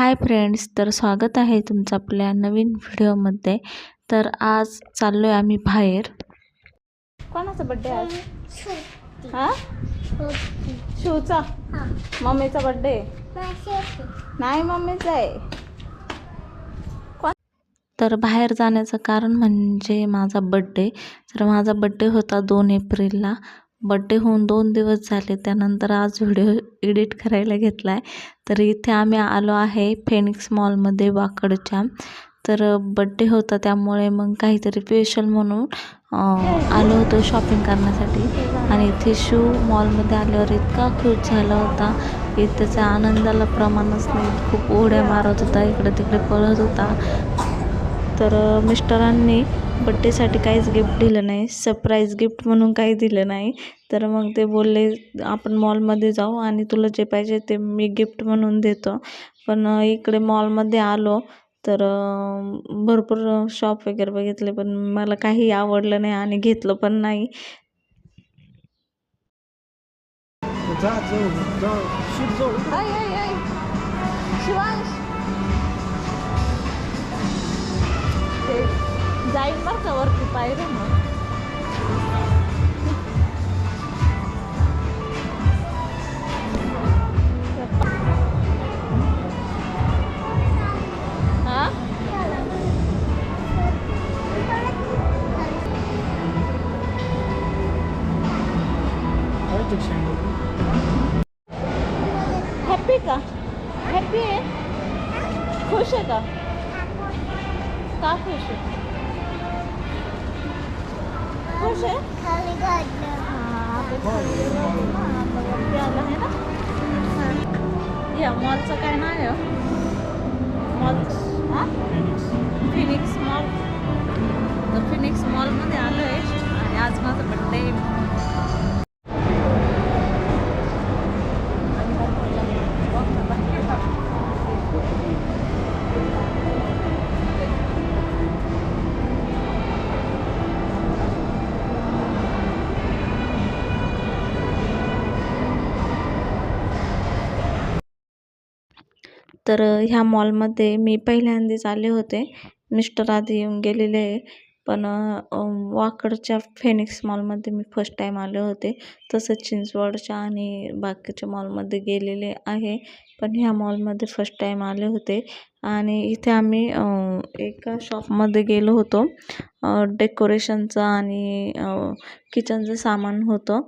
Hi friends तर स्वागत आहे तुमचं आपल्या नवीन व्हिडिओमध्ये. तर आज चाललो आहे आम्ही बाहेर. कोणाचा बड्डे आज? हा? शिवचा मम्मीचा बड्डे नाही मम्मीचा आहे. तर बाहेर जाण्याचं कारण म्हणजे माझा बड्डे तर माझा बड्डे होता दोन एप्रिलला. बड्डे होऊन दोन दिवस झाले त्यानंतर आज व्हिडिओ एडिट करायला घेतला आहे तर इथे आम्ही आलो आहे फेनिक्स मॉलमध्ये वाकडच्या. तर बड्डे होता त्यामुळे मग काहीतरी स्पेशल म्हणून आलो होतो शॉपिंग करण्यासाठी. आणि इथे शू मॉलमध्ये आल्यावर इतका खुश झाला होता. की त्याच्या आनंदाला प्रमाणच नाही खूप उड्या मारत होता इकडे तिकडे पळत होता. तर मिस्टरांनी बड्डेसाठी काहीच गिफ्ट दिलं नाही सरप्राईज गिफ्ट म्हणून काही दिलं नाही. तर मग ते बोलले आपण मॉलमध्ये जाऊ आणि तुला जे पाहिजे ते मी गिफ्ट म्हणून देतो. पण इकडे मॉलमध्ये आलो तर भरपूर शॉप वगैरे बघितले पण मला काही आवडलं नाही आणि घेतलं पण नाही. शिवांश. जाईल बरं का वरती पायऱ्या मग हा काय ते शेंगदाणे? हॅप्पी का हॅप्पी आहे खुश आहे का का खुश आहे खुश आहे हा, खाली आलं आहे ना? या मॉलचं काय नाव आहे मॉल हा? Phoenix. फिनिक्स मॉल तर फिनिक्स मॉलमध्ये आलो आहे आणि आज माझा बड्डे तर ह्या मॉलमध्ये मी पहिल्यांदाच आले होते. मिस्टर आधी येऊन गेलेले आहे. पण वाकडच्या फेनिक्स मॉलमध्ये मी फर्स्ट टाईम आले होते. तसंच चिंचवडच्या आणि बाकीच्या मॉलमध्ये गेलेले आहे. पण ह्या मॉलमध्ये फर्स्ट टाईम आले होते. आणि इथे आम्ही एका शॉपमध्ये गेलो होतो. डेकोरेशनचं आणि किचनचं सामान होतं.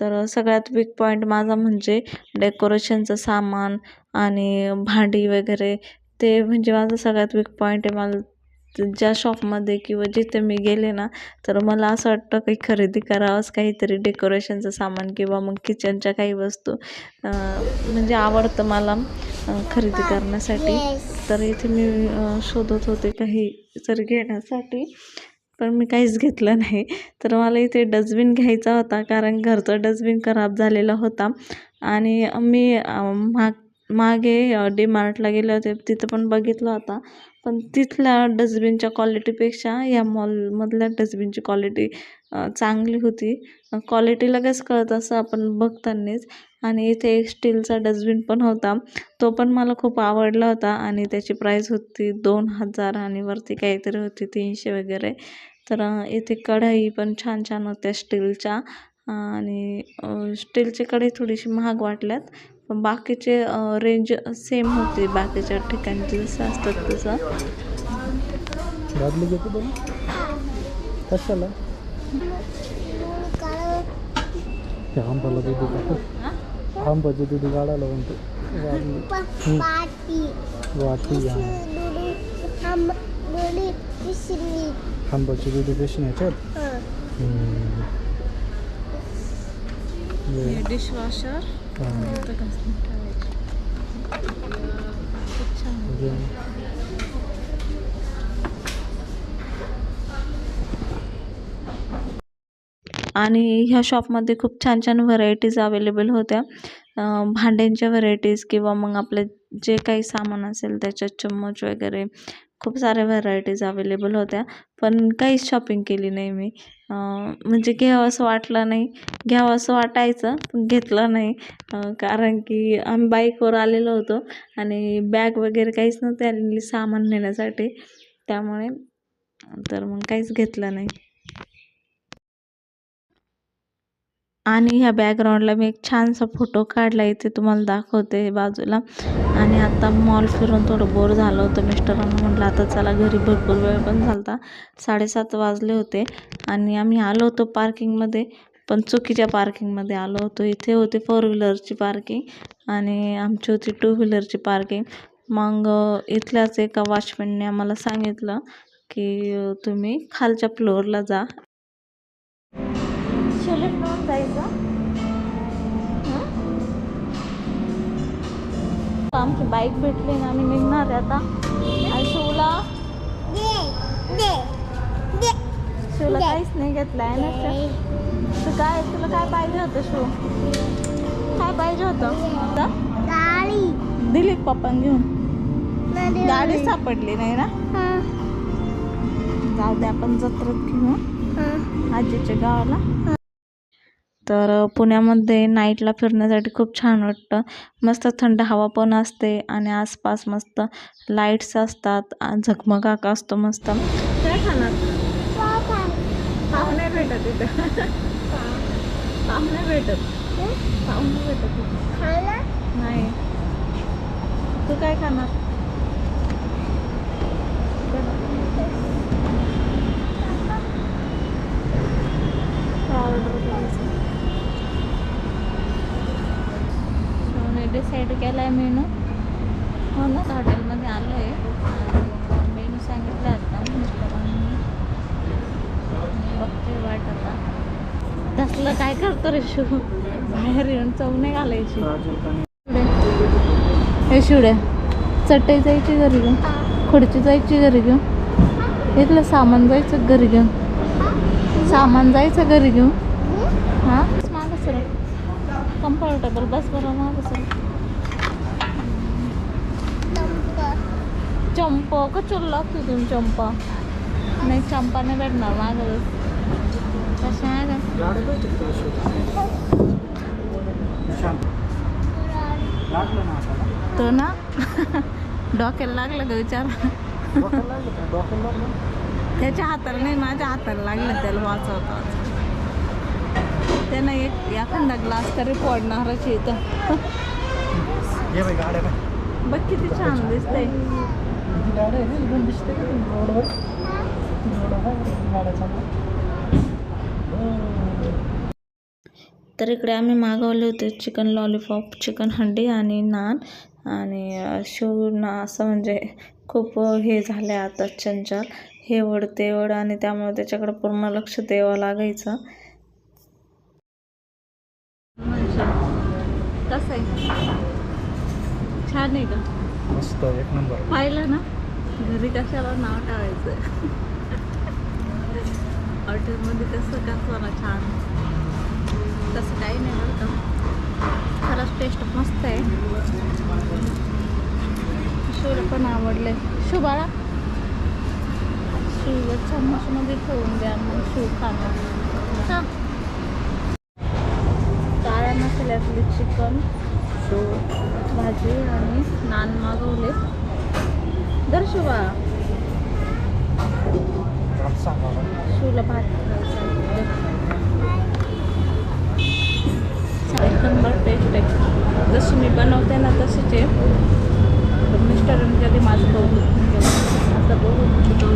तर सगळ्यात वीक पॉईंट माझा म्हणजे डेकोरेशनचं सामान आणि भांडी वगैरे ते म्हणजे माझं सगळ्यात वीक पॉईंट आहे. मला ज्या शॉपमध्ये किंवा जिथे मी गेले ना तर मला असं वाटतं काही खरेदी करावंच काहीतरी डेकोरेशनचं सामान किंवा मग किचनच्या काही वस्तू म्हणजे आवडतं मला खरेदी करण्यासाठी. तर इथे मी शोधत होते काही जर घेण्यासाठी पण मी काहीच घेतलं नाही. तर मला इथे डस्टबिन घ्यायचा होता कारण घरचा डस्टबिन खराब झालेला होता. आणि मी माग मागे डी मार्टला गेले होते तिथं पण बघितला होता. पण तिथल्या डस्टबिनच्या क्वालिटीपेक्षा या मॉलमधल्या डस्टबिनची क्वालिटी चांगली होती. क्वालिटी लगेच कळत असं आपण बघतानाच. आणि इथे एक स्टीलचा डस्टबिन पण होता. तो पण मला खूप आवडला होता आणि त्याची प्राईस होती दोन हजार आणि वरती काहीतरी होती तीनशे वगैरे. तर इथे कढई पण छान छान होत्या स्टीलच्या. आणि स्टीलची कढई थोडीशी महाग वाटल्यात. बाकीचे रेंज सेम होते बाकीच्या ठिकाणी. जसं असतात तसं. कशाला? आंबाचं दूध गाडायला म्हणतो. वाटी. आंबाची दूध कशी ह्याच्यात डिशवॉशर. आणि ह्या शॉपमध्ये खूप छान छान व्हरायटीज अवेलेबल होत्या. भांड्यांच्या व्हरायटीज किंवा मग आपले जे काही सामान असेल त्याच्यात चम्मच वगैरे खूप साऱ्या व्हरायटीज अवेलेबल होत्या. पण काहीच शॉपिंग केली नाही मी. म्हणजे घ्यावं असं वाटलं नाही. घ्यावं असं वाटायचं पण घेतलं नाही. कारण की आम्ही बाईकवर आलेलो होतो आणि बॅग वगैरे काहीच नव्हती आलेली सामान नेण्यासाठी. त्यामुळे तर मग काहीच घेतलं नाही. आणि ह्या बॅकग्राऊंडला मी एक छानसा फोटो काढला इथे तुम्हाला दाखवते बाजूला. आणि आता मॉल फिरून थोडं बोर झालं होतं मिस्टरांना म्हटलं आता चला घरी भरपूर वेळ पण झालता. साडेसात वाजले होते आणि आम्ही आलो होतो पार्किंगमध्ये पण चुकीच्या पार्किंगमध्ये आलो होतो. इथे होते फोर व्हीलरची पार्किंग आणि आमची होती टू व्हीलरची पार्किंग मग इथल्याच एका वॉचमॅनने आम्हाला सांगितलं की तुम्ही खालच्या फ्लोअरला जा. लिफ्टवरून जायचं? आमची बाईक भेटली ना आम्ही निघणार आहे आता. आणि शिवला? शिवला काहीच नाही घेतलं आहे ना? तू काय तुला काय पाहिजे होतं शिव? काय पाहिजे होतं? दिली पप्पान घेऊन? गाडी सापडली नाही ना? जाऊ दे आपण जत्रेत घेऊ. हं? आजीच्या गावाला. तर पुण्यामध्ये नाईटला फिरण्यासाठी खूप छान वाटतं. मस्त थंड हवा पण असते आणि आसपास मस्त लाईट्स असतात आ, झगमगाक असतो मस्त. काय खाणार? नाही भेटत इथं. नाही भेटत. नाही. तू काय खाणार? केला आहे मेनू. हो ना हॉटेलमध्ये आलो आहे आणि मेनू सांगितला आता मिस्टरांनी बघते वाट आता. तसलं काय करतो रे शिव? बाहेर येऊन चवणे घालायची. हे शिवड्या चटई जायची घरी घेऊन. खुर्ची जायची घरी घेऊन. इथलं सामान जायचं घरी घेऊन. सामान जायचं घरी घेऊन. हां? मागं सर. कम्फर्टेबल बस बरं मागं सर. चंपा कशाला लागतो तुम्ही चंपा? नाही चंपा नाही भेटणार आता तो ना? डोक्याला लागलं का विचार? त्याच्या हाताला नाही माझ्या हाताला लागलं त्याला वाचवता. त्यानं एक एखादा ग्लास तरी पडणारच आहे इथं. ये बाई गाड्या बाई बघ किती छान दिसतंय. किती गाड्या आहे रे इथून दिसते का तुम्ही रोडवर रोड आहे गाड्या चालू तर इकडे आम्ही मागवले होते चिकन लॉलीपॉप चिकन हंडी आणि नान आणि अं, शिवना असं म्हणजे खूप हे झाले आता चंचल हे वड ते वड आणि त्यामुळे त्याच्याकडे पूर्ण लक्ष द्यावं लागायचं कसं आहे छान आहे का मस्त एक नंबर पाहिलं ना घरी कशाला नाव टाळायचं हॉटेलमध्ये कसं कसं छान. तसं काही नाही बरं का. खरंच टेस्ट मस्त आहे. शिवला पण आवडले शिव बाळा. शिव चम्मचमध्ये ठेवून द्या मग शिव खाणार कारण काळ्या मसाल्यातली चिकन भाजी आणि नान मागवले. दर शिवा शिवला भात खायचा. एक नंबर टेस्ट आहे. जशी मी बनवते ना तशीच आहे. पण मिस्टरांनी कधी माझं कौतुक नाही. केलं आता बघू तुझं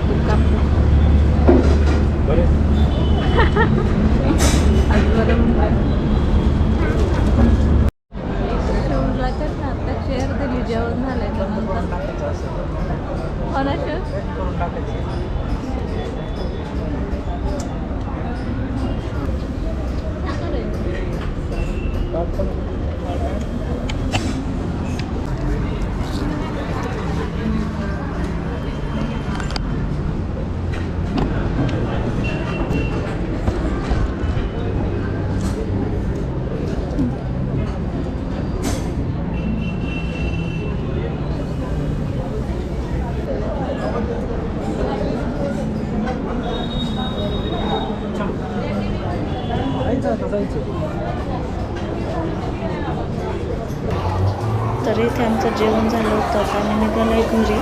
तर इथे आमचं जेवण झालं होतं आता निघालो आहे घरी.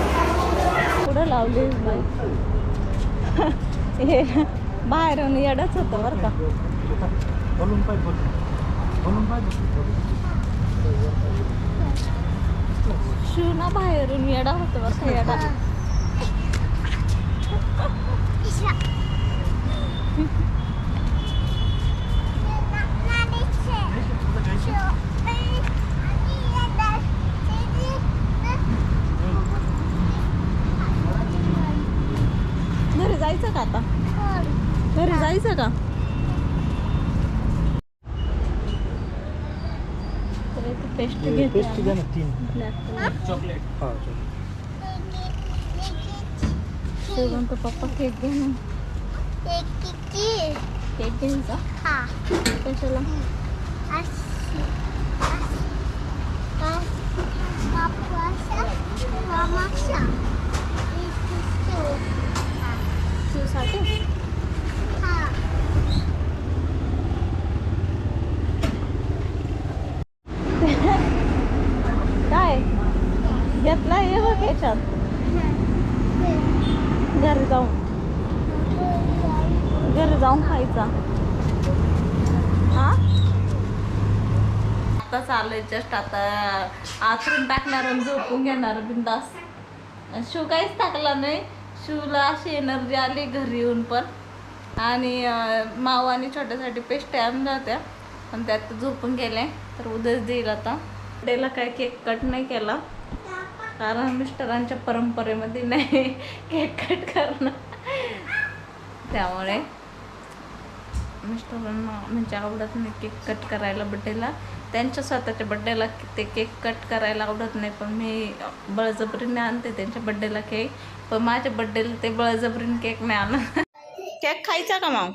पुढं लावली हे बाहेरून येडच होतं बरं का. बोलून पाहिजे बोलून. बोलून पाहिजे शिव ना बाहेरून येडा होतं बरं का येडा घरी जायचं का आता घरी जायचं का तर इथे पेस्ट घेते पेस्ट घ्या ना तीन ब्लॅक कलर चॉकलेट हा शिवून तो पप्पा केक घे ना केक घ्यायचा कशाला शिवसाठी काय त्यातला हे हो बघ याच्यात घरी जाऊन. घरी जाऊन खायचा. हा? आता चाललंय जस्ट आता आतून टाकणार आणि झोपून घेणार बिंदास. शिव काहीच टाकला नाही. शिवला अशी एनर्जी आली घरी येऊन पण. आणि मावाने आणि छोट्यासाठी पेस्ट आणल्या होत्या. पण त्यात झोपून गेले. तर उद्याच देईल आता. डेला काय केक कट नाही केला. कारण मिस्टरांच्या परंपरेमध्ये नाही. केक कट करणं. त्यामुळे मिस्टरांना म्हणजे आवडत नाही केक कट करायला बड्डेला. त्यांच्या स्वतःच्या बड्डेला ते केक कट करायला आवडत नाही पण मी बळजबरीने आणते त्यांच्या बड्डेला केक. पण माझ्या बड्डेला ते बळजबरीने केक नाही आणत. केक खायचा का मग?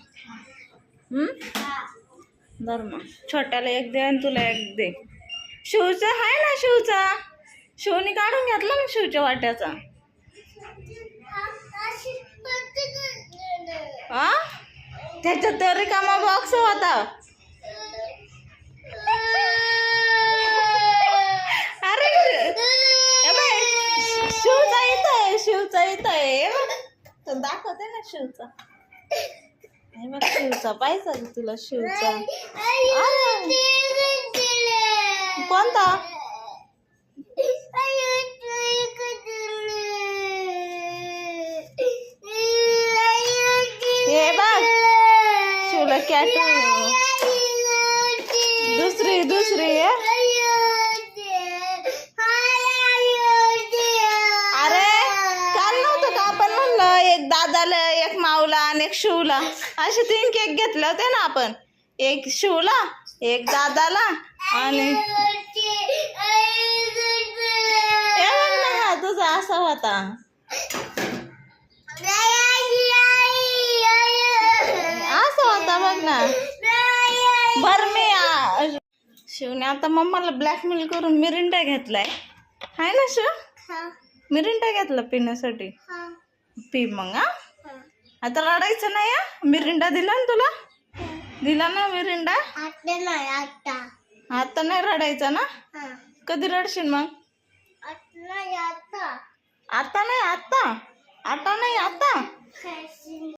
धर मग. छोट्याला एक दे आणि तुला एक दे. शिवचा आहे ना शिवचा शिवनी काढून घेतला ना शिवच्या वाट्याचा हा त्याच्यात तर रिकामा बॉक्स होता अरे शिवचा इथं आहे शिवचा इथं आहे हे दाखवते ना शिवचा हे बघ शिवचा पाहिजे तुला शिवचा कोणता हे बघ शिवला कॅट दुसरी दुसरी अरे काल नव्हतं का आपण म्हणलं एक दादाला एक माऊला आणि एक शिवला? असे तीन केक घेतले होते ना आपण. एक शिवला एक दादाला आणि हे बघ ना हा तुझा असा होता असा होता बघ ना. बर मी शिवने आता मम्माला ब्लॅकमेल करून मिरिंडा घेतलाय. हाय ना शिव? मिरिंडा घेतला पिण्यासाठी. पी मग हा. आता रडायचं नाही हा मिरिंडा दिला ना तुला? दिला ना मिरिंडा? आता नाही रडायचा ना? कधी रडशील मग? आता. नाही आता. आता नाही आता.